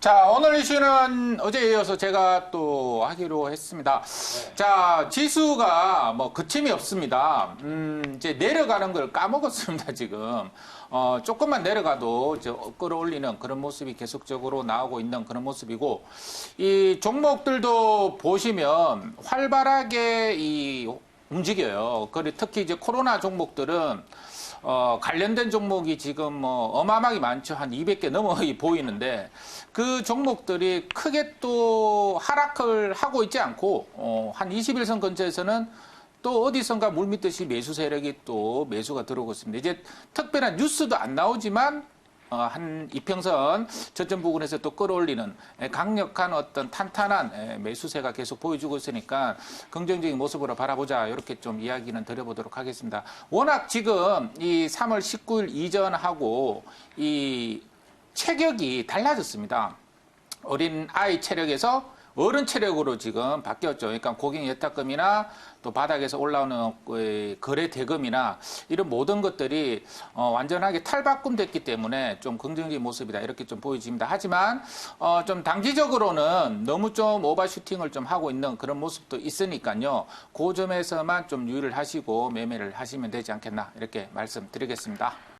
자, 오늘 이슈는 어제에 이어서 제가 또 하기로 했습니다. 자, 지수가 뭐 그침이 없습니다. 음, 이제 내려가는 걸 까먹었습니다, 지금. 어, 조금만 내려가도 이제 끌어올리는 그런 모습이 계속적으로 나오고 있는 그런 모습이고, 이 종목들도 보시면 활발하게 이 움직여요. 그리고 특히 이제 코로나 종목들은 어, 관련된 종목이 지금 뭐 어마어마하게 많죠. 한 200개 넘어 보이는데 그 종목들이 크게 또 하락을 하고 있지 않고 어, 한 21선 근처에서는 또 어디선가 물밀듯이 매수 세력이 또 매수가 들어오고 있습니다. 이제 특별한 뉴스도 안 나오지만 어, 한 이평선 저점 부근에서 또 끌어올리는 에, 강력한 어떤 탄탄한 에, 매수세가 계속 보여주고 있으니까 긍정적인 모습으로 바라보자 이렇게 좀 이야기는 드려보도록 하겠습니다. 워낙 지금 이 3월 19일 이전하고 이 체격이 달라졌습니다. 어린 아이 체력에서 어른 체력으로 지금 바뀌었죠. 그러니까 고객 예탁금이나 또 바닥에서 올라오는 그 거래 대금이나 이런 모든 것들이 어, 완전하게 탈바꿈됐기 때문에 좀 긍정적인 모습이다 이렇게 좀 보여집니다. 하지만 어, 좀 단기적으로는 너무 좀 오버슈팅을 좀 하고 있는 그런 모습도 있으니까요. 그 점에서만 좀 유의를 하시고 매매를 하시면 되지 않겠나 이렇게 말씀드리겠습니다.